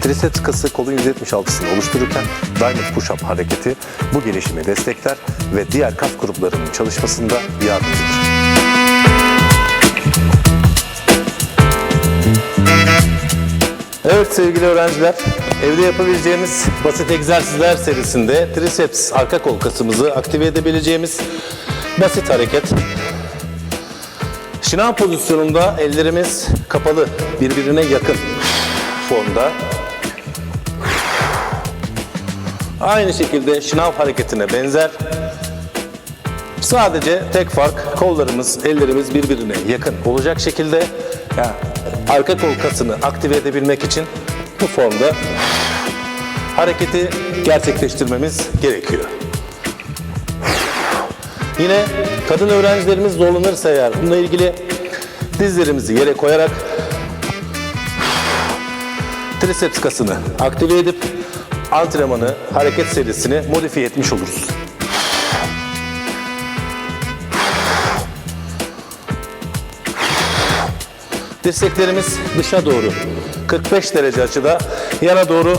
triceps kası kolun %76'sını oluştururken diamond push-up hareketi bu gelişimi destekler ve diğer kas gruplarının çalışmasında yardımcıdır. Evet sevgili öğrenciler, evde yapabileceğimiz basit egzersizler serisinde triceps arka kol kasımızı aktive edebileceğimiz basit hareket. Şınav pozisyonunda ellerimiz kapalı, birbirine yakın formda. Aynı şekilde şınav hareketine benzer. Sadece tek fark kollarımız, ellerimiz birbirine yakın olacak şekilde yani arka kol kasını aktive edebilmek için bu formda hareketi gerçekleştirmemiz gerekiyor. Yine kadın öğrencilerimiz zorlanırsa eğer bununla ilgili dizlerimizi yere koyarak triceps kasını aktive edip antrenmanı, hareket serisini modifiye etmiş oluruz. Dirseklerimiz dışa doğru 45 derece açıda yana doğru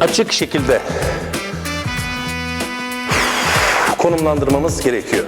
açık şekilde konumlandırmamız gerekiyor.